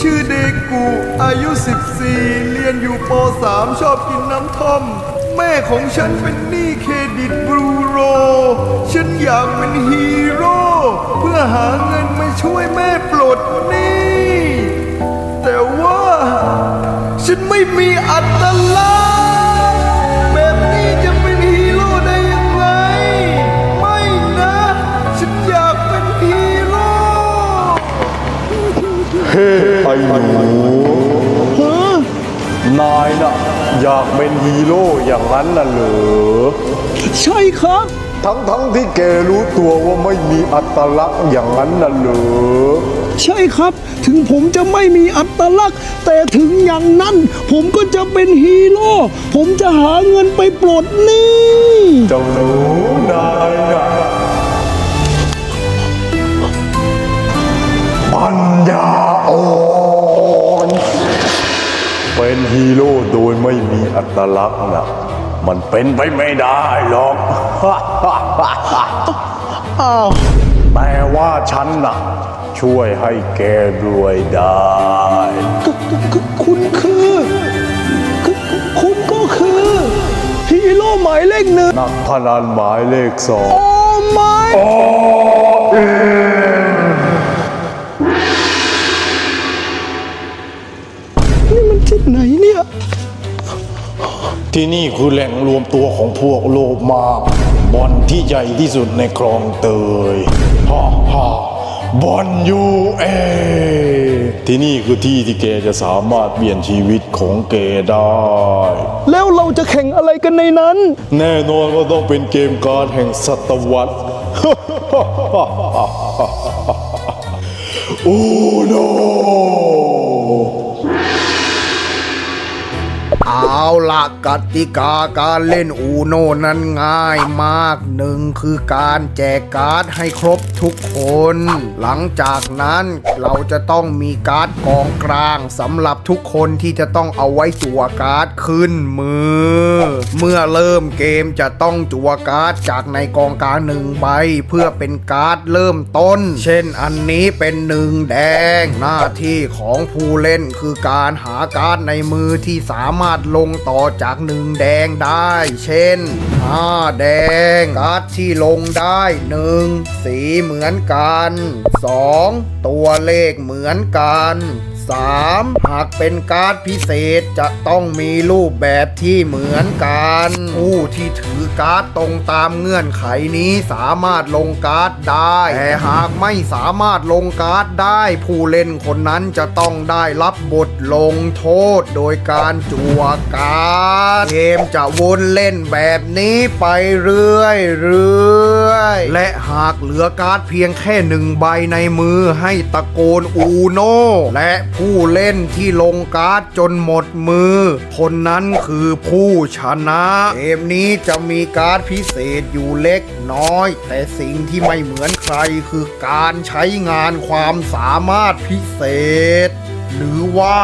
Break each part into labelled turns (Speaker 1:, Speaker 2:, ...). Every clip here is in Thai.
Speaker 1: ชื่อเดกูอายุ 14 เรียนอยู่ป .3 ชอบกินน้ำท่อม แม่ของฉันเป็นหนี้เครดิตบรูโร ฉันอยากเป็นฮีโร่เพื่อหาเงินมาช่วยแม่ปลดหนี้แต่ว่า ฉันไม่มีอัตลักษณ์ ไอ้
Speaker 2: หนูนายน่ะอยากเป็นฮีโร่อย่างนั้นน่ะเหรอ
Speaker 3: ใช่ครับ
Speaker 2: ทั้งทั้งที่แกรู้ตัวว่าไม่มีอัตลักษณ์อย่างนั้นน่ะเหรอ
Speaker 3: ใช่ครับ ถึงผมจะไม่มีอัตลักษณ์ แต่ถึงอย่างนั้น ผมก็จะเป็นฮีโร่ ผมจะหาเงินไปปลดหนี้
Speaker 2: เจ้าหนู ฮีโร่โดยไม่มีอัตลักษณ์น่ะมันเป็นไปไม่ได้หรอก
Speaker 3: อ้าว
Speaker 2: แต่ว่าฉันน่ะ ช่วยให้แกรวยได้
Speaker 3: คุณคือคือคุณก็คือฮีโร่หมายเลขหนึ่ง
Speaker 2: นักพนันหมายเลขสอง
Speaker 3: โอ้ไม่ ที่นี่
Speaker 4: คือแหล่งรวมตัวของพวกโลภมากบ่อนที่ใหญ่ที่สุดในคลองเตยฮ่าฮ่าบ่อนยูเอที่นี่คือที่ที่แกจะสามารถเปลี่ยนชีวิตของแกได้
Speaker 3: แล้วเราจะแข่งอะไรกันในนั้น
Speaker 4: แน่นอนว่าต้องเป็นเกมการดแห่งศตวรรษอูโน
Speaker 1: เอาละกติกาการเล่นอูโนนั้นง่ายมากหนึ่งคือการแจกการ์ดให้ครบทุกคน หลังจากนั้นเราจะต้องมีการ์ดกองกลางสำหรับทุกคนที่จะต้องเอาไว้จั่วการ์ดขึ้นมือ เมื่อเริ่มเกมจะต้องจั่วการ์ดจากในกองกลางหนึ่งใบเพื่อเป็นการ์ดเริ่มต้น เช่นอันนี้เป็นหนึ่งแดง หน้าที่ของผู้เล่นคือการหาการ์ดในมือที่สามารถลงต่อจากหนึ่งแดงได้ เช่นห้าแดง การ์ดที่ลงได้หนึ่งสีเหมือนกันสองตัวเลขเหมือนกัน 3. หากเป็นการ์ดพิเศษจะต้องมีรูปแบบที่เหมือนกัน ผู้ที่ถือการ์ดตรงตามเงื่อนไขนี้สามารถลงการ์ดได้ แต่หากไม่สามารถลงการ์ดได้ ผู้เล่นคนนั้นจะต้องได้รับบทลงโทษโดยการจั่วการ์ด เกมจะวนเล่นแบบนี้ไปเรื่อยเรื่อยๆและหากเหลือการ์ดเพียงแค่หนึ่งใบในมือให้ตะโกนอูโนและผผู้เล่นที่ลงการ์ดจนหมดมือ คนนั้นคือผู้ชนะ เกมนี้จะมีการ์ดพิเศษอยู่เล็กน้อย แต่สิ่งที่ไม่เหมือนใครคือการใช้งานความสามารถพิเศษ หรือว่า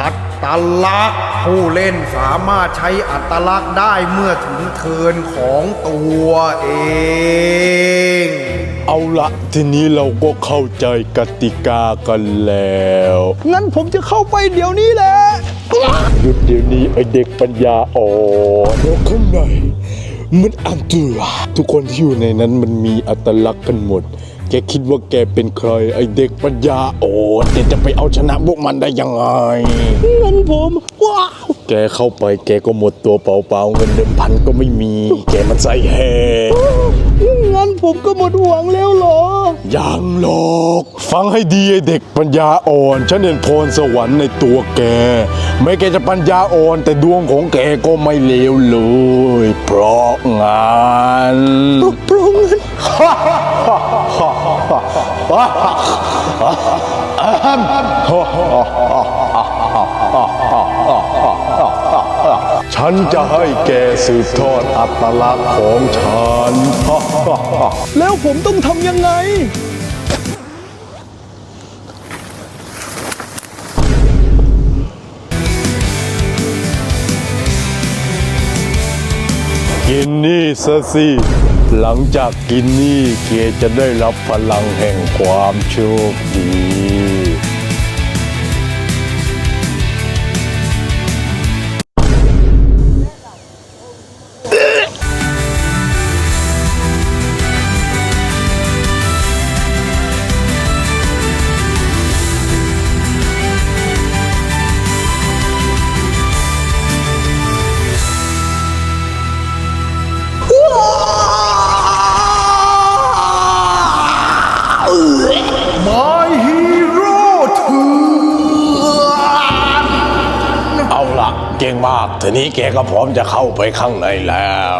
Speaker 1: อัตลักษณ์ผู้เล่นสามารถใช้อัตลักษณ์ได้เมื่อถึงเทินของตัวเอง
Speaker 4: เอาละทีนี้เราก็เข้าใจกติกากันแล้ว
Speaker 3: งั้นผมจะเข้าไปเดี๋ยวนี้แหละ
Speaker 4: หยุดเดี๋ยวนี้ไอเด็กปัญญาอ่อนแล้วข้างในมันอันตรายทุกคนที่อยู่ในนั้นมันมีอัตลักษณ์กันหมด แกคิดว่าแกเป็นใคร ไอเด็กปัญญาอ่อนแกจะไปเอาชนะพวกมันได้ยังไง
Speaker 3: งั้นผมว้าว
Speaker 4: แกเข้าไปแกก็หมดตัวเปล่าๆเงินเดิมพันก็ไม่มี แกมันใส่แห่
Speaker 3: งั้นผมก็หมดหวังแล้วเหรอ
Speaker 4: ยังหรอก ฟังให้ดีไอเด็กปัญญาอ่อน ฉันเห็นพรสวรรค์ในตัวแกแม้แกจะปัญญาอ่อน แต่ดวงของแกก็ไม่เลวเลย เพราะงาน
Speaker 3: เพราะงั้น
Speaker 4: ฉันจะให้แกสืบทอดอัตลักษณ์ของฉัน
Speaker 3: แล้วผมต้องทำยังไง
Speaker 4: กินนี่ซะสิ หลังจากกินนี่แกจะได้รับพลังแห่งความโชคดี ทีนี้แกก็พร้อมจะเข้าไปข้างในแล้ว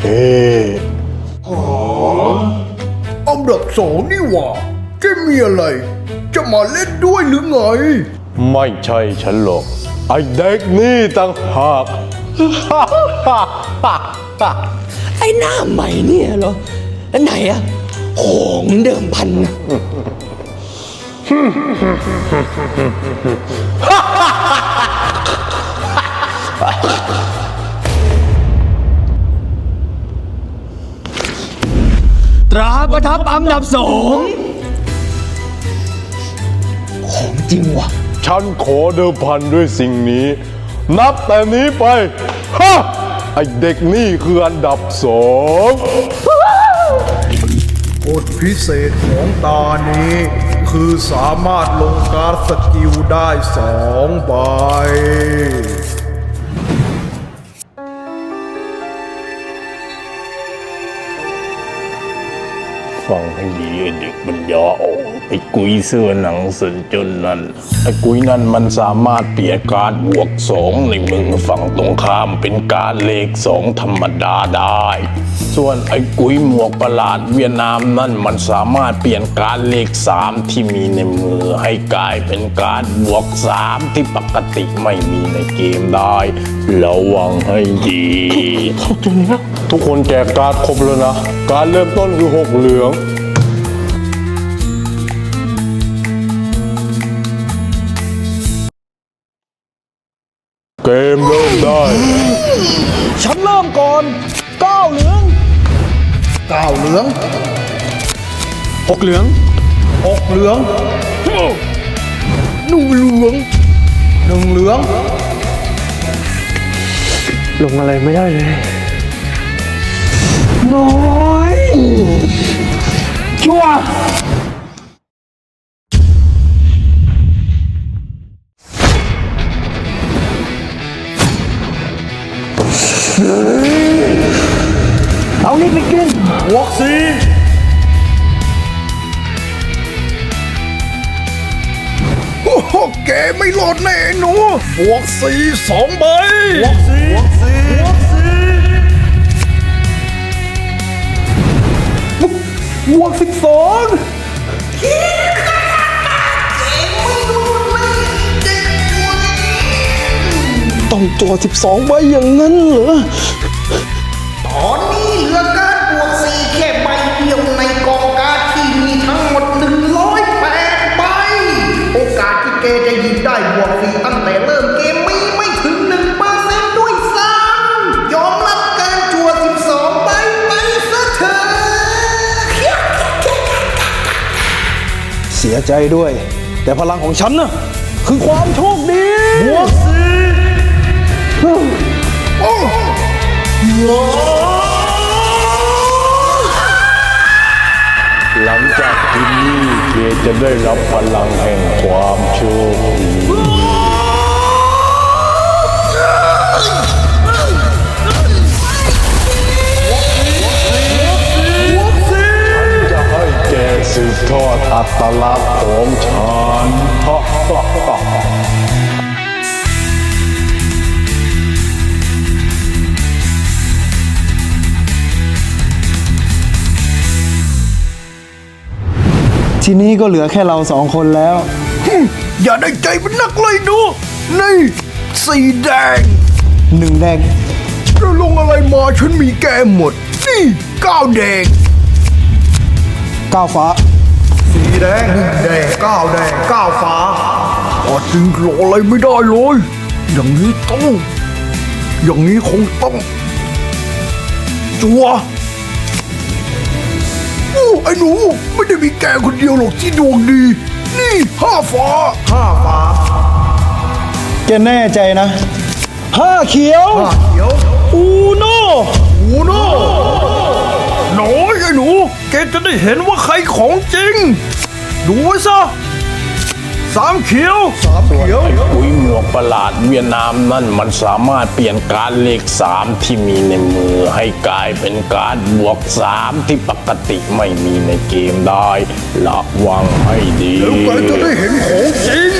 Speaker 4: เฮ้
Speaker 5: อันดับสองนี่หว่าจะมีอะไร จะมาเล่นด้วยหรือไง
Speaker 4: ไม่ใช่ฉันหรอกไอเด็กนี่ต่างหาก
Speaker 6: ไอ้หน้าใหม่เนี่ยเหรออันไหนอะของเดิมพันนะตราประทับอันดับสองของจริงว่ะ
Speaker 4: ฉันขอเดิมพันด้วยสิ่งนี้ นับแต่นี้ไป ฮะ ไอเด็กนี่คืออันดับสอง
Speaker 5: กฎพิเศษของตานี้ คือสามารถลงการสกิลได้สองใบ
Speaker 4: ฟังให้ดีไอเด็กปัญญาอ่อน ไอ้กุยเสื้อหนังสนจนนั้นไอ้กุยนั้นมันสามารถเปลี่ยนการดบวกสองในมือฝั่งตรงข้ามเป็นการเลขสองธรรมดาได้ ส่วนไอ้กุยหมวกประหลาดเวียดนามนั่นมันสามารถเปลี่ยนการดเลขสามที่มีในมือให้กลายเป็นการดบวกสามที่ปกติไม่มีในเกมได้ระวังให้ดีทุกคนแจกการ์ดครบแล้วนะ การเริ่มต้นคือหกเหลือง เกมเริ่มได้
Speaker 1: ฉันเริ่มก่อนก้าวเหลือง
Speaker 5: ก้าวเหลือง
Speaker 1: หกเหลือง
Speaker 5: หกเหลืองหนึ่งเหลืองหนึ่งเหลือง
Speaker 1: ลงอะไรไม่ได้เลย น้อย ชัว ร์เอานี่ไปกิน
Speaker 5: บวกสี่โอ้โหแกไม่รอดแน่หนูบวกสี่สองใบบวกสี่บวกสี่บวกสี่
Speaker 1: บวกสิบสองต้องตัวสิบสองใบอย่างนั้นเหรอ
Speaker 5: ยใจด้วย
Speaker 1: แต่พลังของฉันนะคือความโชคดีบวกสี
Speaker 4: หลังจากที่นี่เกจะได้รับพลังแห่งความโชคดี สืบทอดอัตลักษณ์ของฉัน
Speaker 1: ทีนี้ก็เหลือแค่เราสองคนแล้ว
Speaker 5: อย่าได้ใจมันนักเลยดู นี่สีแดง
Speaker 1: หนึ่งแดง
Speaker 5: จะลงอะไรมาฉันมีแกหมด นี่ก้าวแดง
Speaker 1: ก้าวฟ้า
Speaker 5: สีแดงแดงก้าวแดงก้าวฟ้าพอจึงรออะไรไม่ได้เลย อย่างนี้ต้อง อย่างนี้คงต้อง จัวอู้ไอ้หนู ไม่ได้มีแกคนเดียวหรอกที่ดวงดี นี่ห้าฟ้าห้าฟ้า
Speaker 1: แกแน่ใจนะห้าเขียว
Speaker 5: ห้าเขียว
Speaker 1: อูโน่
Speaker 5: อูโน่น้อยไอ้ หนู แกจะได้เห็นว่าใครของจริง ดูไว้ซะสสามเขียวสามเขียว
Speaker 4: ปุ๋ยหมวกประหลาดเวียดนามนั่นมันสามารถเปลี่ยนการดเลขสามที่มีในมือให้กลายเป็นการดบวกสามที่ปกติไม่มีในเกมได้ระวังให้ดี
Speaker 5: แล้วแกจะได้เห็นของจริง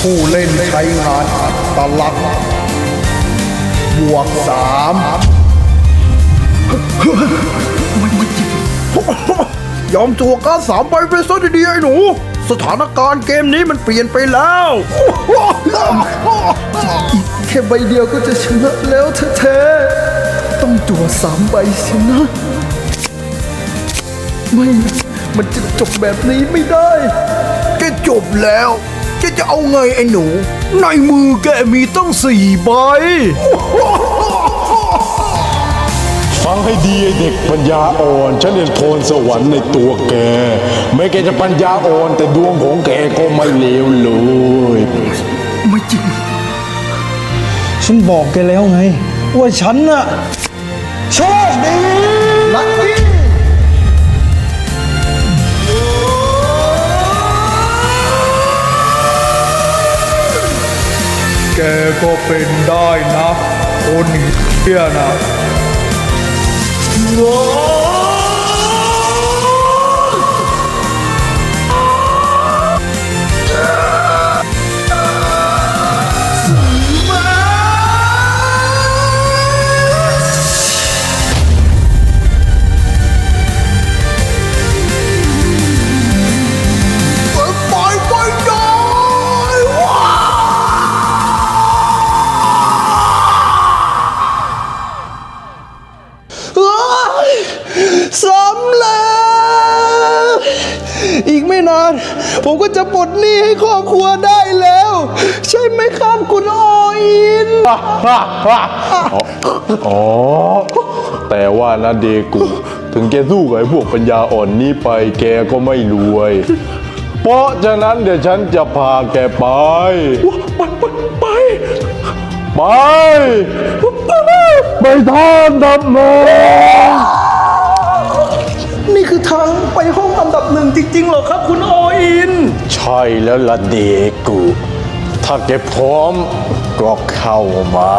Speaker 5: ผู้เล่นใช้งานอัตลักษณ์บวกสาม ยอมตัวการสามใบไปซะดีๆไอ้หนู สถานการณ์เกมนี้มันเปลี่ยนไปแล้วอีกแค่ใบเดียวก็จะชนะแล้วแท้ๆต้องจัวสามใบสินะ ไม่ มันจะจบแบบนี้ไม่ได้แกจบแล้วแกจะเอาไงไอ้หนู ในมือแกมีตั้งสี่ใบ
Speaker 4: ฟังให้ดีไอเด็กปัญญาอ่อน ฉันเห็นโทนสวรรค์ในตัวแก ไม่แกจะปัญญาอ่อน แต่ดวงของแกก็ไม่เลวเลย
Speaker 5: ไม่จริง
Speaker 3: ฉันบอกแกแล้วไง ว่าฉันน่ะโชคดี
Speaker 5: ลักกี้แกก็เป็นได้นะคนเฮียนะ ไผ
Speaker 3: มก็จะปลดหนี้ให้ครอบครัวได้แล้ว ใช่ไหมครับคุณออิน
Speaker 7: อ๋อ แต่ว่านะเดกุ ถึงแกสู้กับไอ้พวกปัญญาอ่อนนี้ไปแกก็ไม่รวย เพราะฉะนั้นเดี๋ยวฉันจะพาแกไป
Speaker 3: ไป
Speaker 7: ไปไปทานดับเนิ นี่
Speaker 3: คือทางไปห้องอันดับหนึ่งจริงๆเหรอครับ คุณโออิน
Speaker 4: ใช่แล้วล่ะเดกูถ้าแกพร้อมก็เข้ามา